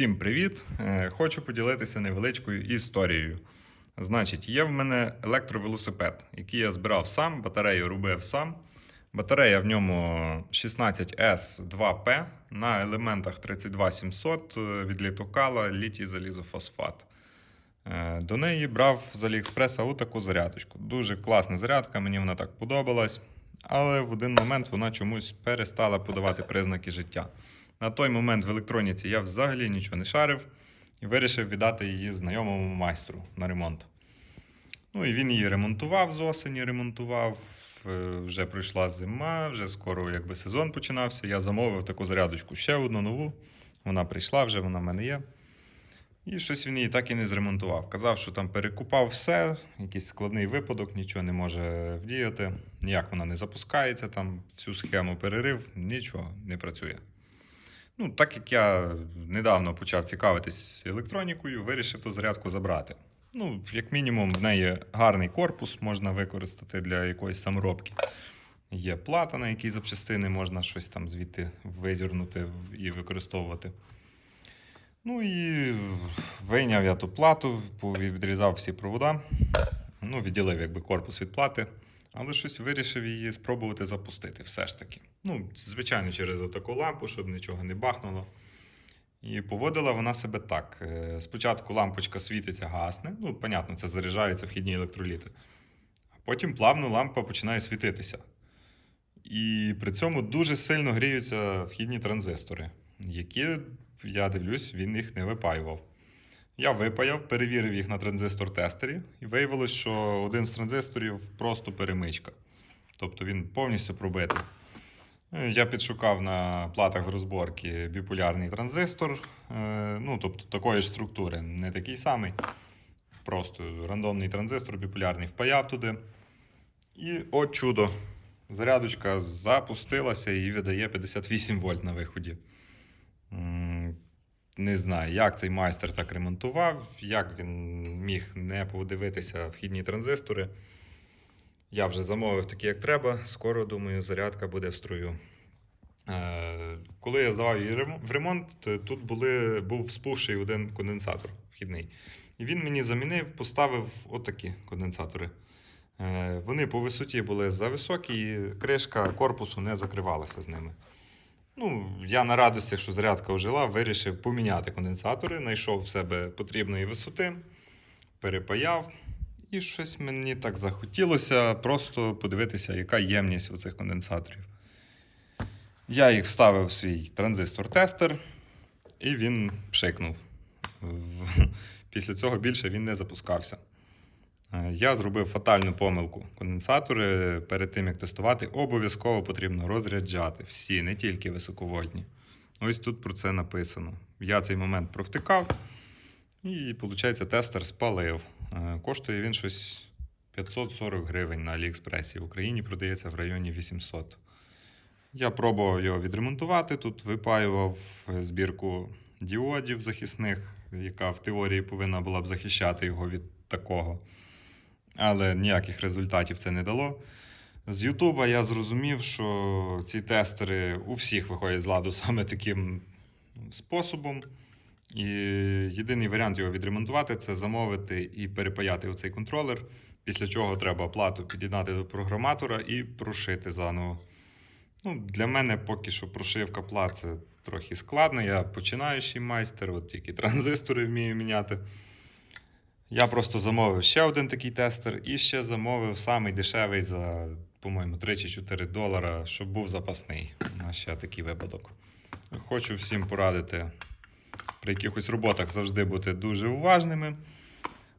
Всім привіт! Е, Хочу поділитися невеличкою історією. Значить, є в мене електровелосипед, який я збирав сам, батарею робив сам. Батарея в ньому 16S2P на елементах 32700 е, від літокала літій залізофосфат. Е, До неї брав з Аліекспреса отаку зарядочку. Дуже класна зарядка, мені вона так подобалась. Але в один момент вона чомусь перестала подавати признаки життя. На той момент в електроніці я взагалі нічого не шарив і вирішив віддати її знайомому майстру на ремонт. Ну і він її ремонтував з осені, ремонтував. Е, Вже прийшла зима, вже скоро якби сезон починався. Я замовив таку зарядочку ще одну нову. Вона прийшла, вже вона в мене є. І щось він її так і не зремонтував. Казав, що там перекупав все, якийсь складний випадок, нічого не може вдіяти, ніяк вона не запускається, там всю схему перерив, нічого не працює. Ну, так як я недавно почав цікавитись електронікою, вирішив ту зарядку забрати. Ну, як мінімум, в неї гарний корпус можна використати для якоїсь саморобки. Є плата, на якій запчастини можна щось там звідти видірнути і використовувати. Ну і вийняв я ту плату, відрізав всі провода, ну, відділив якби корпус від плати, але щось вирішив її спробувати запустити все ж таки. Ну, звичайно, через таку лампу, щоб нічого не бахнуло. І поводила вона себе так. Е, Спочатку лампочка світиться, гасне. Ну, понятно, це заряджаються вхідні електроліти. А потім плавно лампа починає світитися. І при цьому дуже сильно гріються вхідні транзистори, які, я дивлюсь, він їх не випаював. Я випаяв, перевірив їх на транзистор-тестері, і виявилось, що один з транзисторів просто перемичка. Тобто він повністю пробитий. Е, Я підшукав на платах з розборки біполярний транзистор, е, ну, тобто такої ж структури, не такий самий. Просто рандомний транзистор біполярний впаяв туди. І от чудо. Зарядочка запустилася і видає 58 вольт на виході. Не знаю, як цей майстер так ремонтував, як він міг не подивитися вхідні транзистори. Я вже замовив такі, як треба. Скоро, думаю, зарядка буде в струю. Е, Коли я здавав її в ремонт, тут були, був спухший один конденсатор вхідний. І він мені замінив, поставив отакі конденсатори. Е, Вони по висоті були зависокі, і кришка корпусу не закривалася з ними. Ну, я на радості, що зарядка ожила, вирішив поміняти конденсатори, знайшов в себе потрібної висоти, перепаяв. І щось мені так захотілося просто подивитися, яка ємність у цих конденсаторів. Я їх вставив в свій транзистор-тестер, і він пшикнув. Після цього більше він не запускався. Е, Я зробив фатальну помилку. Конденсатори перед тим, як тестувати, обов'язково потрібно розряджати всі, не тільки високовольтні. Ось тут про це написано. Я цей момент провтикав, і, виходить, тестер спалив. Е, Коштує він щось 540 гривень на Аліекспресі. В Україні продається в районі 800. Я пробував його відремонтувати. Тут випаював збірку діодів захисних, яка в теорії повинна була б захищати його від такого. Але ніяких результатів це не дало. З Ютуба я зрозумів, що ці тестери у всіх виходять з ладу саме таким способом. І єдиний варіант його відремонтувати це замовити і перепаяти оцей контролер. Після чого треба плату під'єднати до програматора і прошити заново. Ну, для мене поки що прошивка плат це трохи складно. Я починаючий майстер, от тільки транзистори вмію міняти. Я просто замовив ще один такий тестер і ще замовив самий дешевий за, по-моєму, 3 чи 4 долара, щоб був запасний на ще такий випадок. Хочу всім порадити при якихось роботах завжди бути дуже уважними.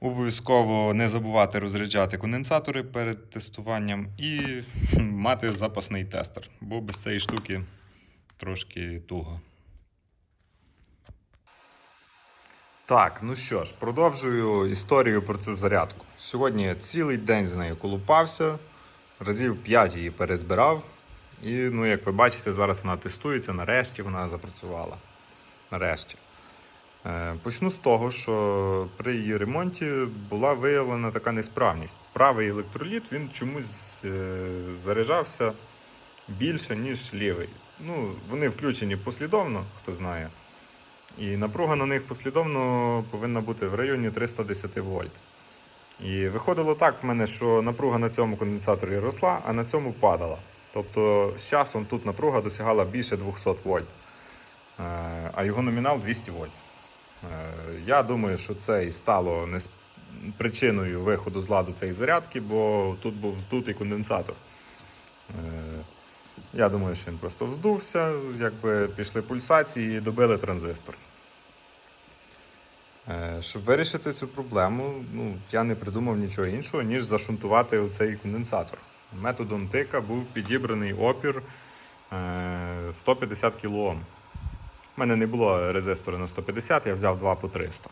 Обов'язково не забувати розряджати конденсатори перед тестуванням і мати запасний тестер, бо без цієї штуки трошки туго. Так, ну що ж, продовжую історію про цю зарядку. Сьогодні я цілий день з нею колупався, разів 5 її перезбирав. І, ну, як ви бачите, зараз вона тестується, нарешті вона запрацювала. Нарешті. Е, Почну з того, що при її ремонті була виявлена така несправність. Правий електроліт він чомусь е, заряджався більше, ніж лівий. Ну, вони включені послідовно, хто знає. І напруга на них послідовно повинна бути в районі 310 вольт. І виходило так в мене, що напруга на цьому конденсаторі росла, а на цьому падала. Тобто з часом тут напруга досягала більше 200 вольт, Е, а його номінал 200 вольт. Е, Я думаю, що це і стало причиною виходу з ладу цієї зарядки, бо тут був здутий конденсатор. Е, Я думаю, що він просто вздувся, якби пішли пульсації і добили транзистор. Е, Щоб вирішити цю проблему, ну, я не придумав нічого іншого, ніж зашунтувати цей конденсатор. Методом тика був підібраний опір е, 150 кОм. У мене не було резистора на 150, я взяв 2 по 300.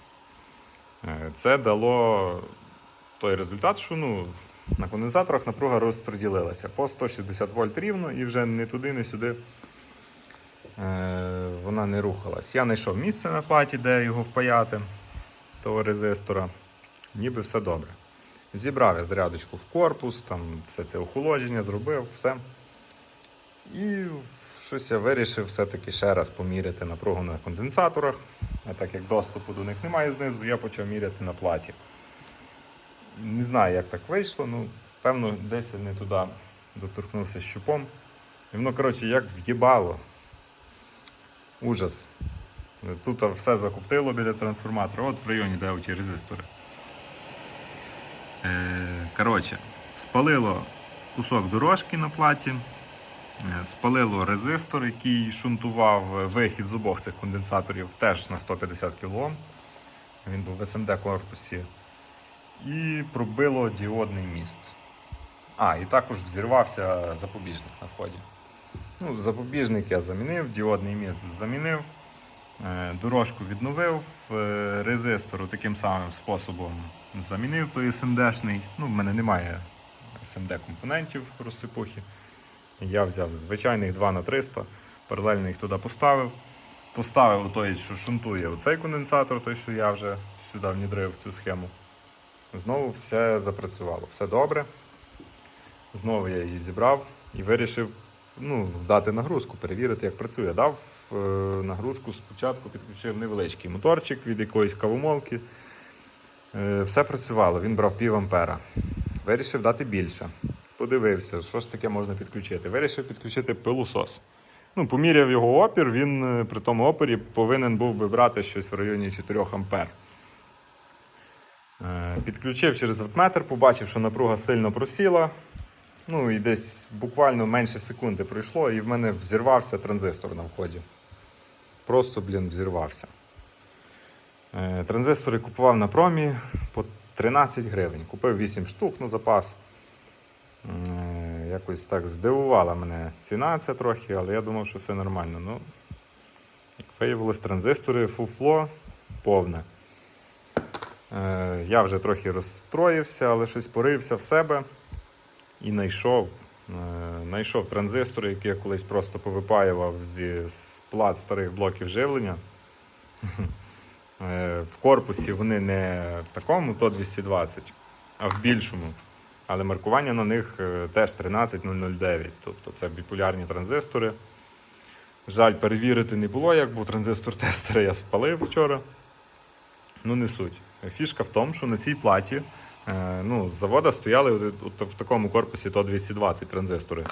Е, Це дало той результат, що ну, на конденсаторах напруга розподілилася по 160 вольт рівно і вже не туди, не сюди е, вона не рухалась. Я знайшов місце на платі, де його впаяти, того резистора. Ніби все добре. Зібрав я зарядочку в корпус, там все це охолодження зробив, все. І щось я вирішив все-таки ще раз поміряти напругу на конденсаторах. А так як доступу до них немає знизу, я почав міряти на платі. Не знаю, як так вийшло, ну, певно, десь я не туди доторкнувся щупом. І воно, коротше, як в'їбало. Ужас. Тут все закоптило біля трансформатора, от в районі, де ті резистори. Е, коротше, спалило кусок дорожки на платі, е, спалило резистор, який шунтував вихід з обох цих конденсаторів теж на 150 кОм. Він був в СМД корпусі. І пробило діодний міст. А, і також взірвався запобіжник на вході. Ну, запобіжник я замінив, діодний міст замінив, е, дорожку відновив, е, резистор таким самим способом замінив той SMD-шний. Ну, в мене немає SMD компонентів розсипухи. Я взяв звичайних 2 на 300 паралельно їх туди поставив. Поставив той, що шунтує оцей конденсатор, той, що я вже сюди внідрив цю схему. Знову все запрацювало, все добре. Знову я її зібрав і вирішив ну, дати нагрузку, перевірити, як працює. Дав е, нагрузку спочатку, підключив невеличкий моторчик від якоїсь кавомолки. Е, все працювало, він брав пів ампера. Вирішив дати більше. Подивився, що ж таке можна підключити. Вирішив підключити пилосос. Ну, поміряв його опір, він е, при тому опорі повинен був би брати щось в районі 4 ампер. Е, Підключив через вольтметр, побачив, що напруга сильно просіла. Ну і десь буквально менше секунди пройшло, і в мене взірвався транзистор на вході. Просто, блін, взірвався. Е, Транзистори купував на промі по 13 гривень. Купив 8 штук на запас. Е, Якось так здивувала мене ціна ця трохи, але я думав, що все нормально. Ну, як виявилось, транзистори фуфло повне. Е, Я вже трохи розстроївся, але щось порився в себе і знайшов. е, Знайшов транзистори, які я колись просто повипаював зі з плат старих блоків живлення. Е, В корпусі вони не в такому то 220, а в більшому. Але маркування на них е, теж 13009. Тобто це біполярні транзистори. Жаль, перевірити не було, як був транзистор тестера я спалив вчора. Ну, не суть. Фішка в тому, що на цій платі е, ну, з завода стояли в такому корпусі то 220 транзистори.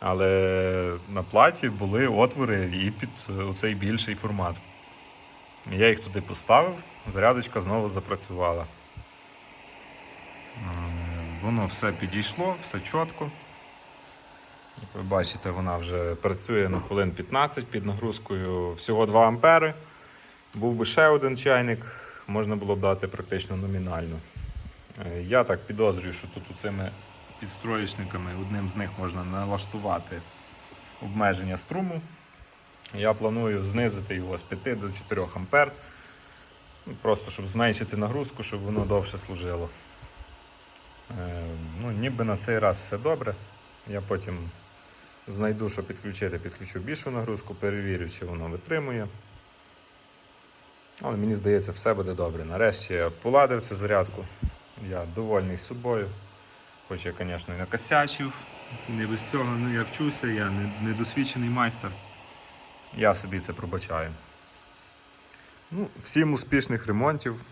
Але на платі були отвори і під е, цей більший формат. Я їх туди поставив, зарядочка знову запрацювала. Е, Воно все підійшло, все чітко. Як ви бачите, вона вже працює на хвилин 15 під нагрузкою всього 2 ампери. Був би ще один чайник, можна було б дати практично номінально. Е, Я так підозрюю, що тут цими підстроєчниками одним з них можна налаштувати обмеження струму. Я планую знизити його з 5 до 4 ампер. Ну, Просто щоб зменшити нагрузку, щоб воно довше служило. Е, Ну, ніби на цей раз все добре. Я потім знайду, що підключити, підключу більшу нагрузку, перевірю, чи воно витримує. Але мені здається, все буде добре. Нарешті я поладив цю зарядку. Я довольний собою. Хоч я, звісно, і накосячив. Не без цього ну, я вчуся, я не- недосвідчений майстер. Я собі це пробачаю. Ну, всім успішних ремонтів.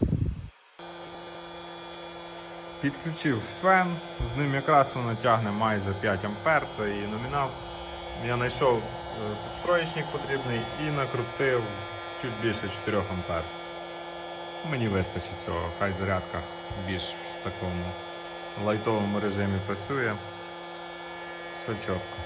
Підключив фен, з ним якраз воно тягне майже 5 ампер, це і номінал. Я знайшов е, підстроєчник потрібний і накрутив чуть більше 4 ампер. Мені вистачить цього, хай зарядка більш в такому лайтовому режимі працює. Все чітко.